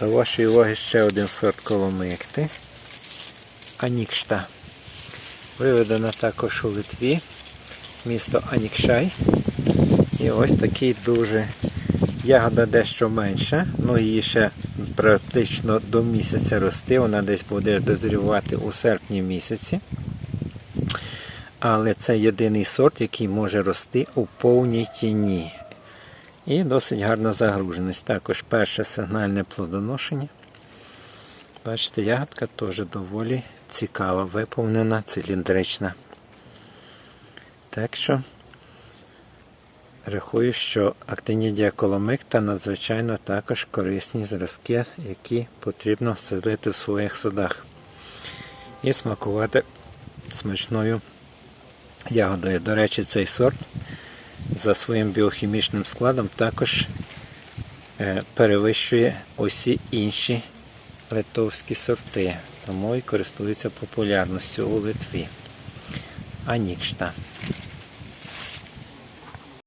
До вашої уваги ще один сорт коломикти. Анікшта. Виведена також у Литві. Місто Анікшай. І ось такий дуже ягода дещо менша, ну її ще практично до місяця рости. Вона десь буде дозрівати у серпні місяці. Але це єдиний сорт, який може рости у повній тіні. І досить гарна загруженість. Також перше сигнальне плодоношення. Бачите, ягодка теж доволі цікава, виповнена, циліндрична. Так що рахую, що актинідія коломикта надзвичайно також корисні зразки, які потрібно садити в своїх садах. І смакувати смачною ягодою. До речі, цей сорт за своїм біохімічним складом також е, перевищує усі інші литовські сорти, тому і користується популярністю у Литві. Анікшта.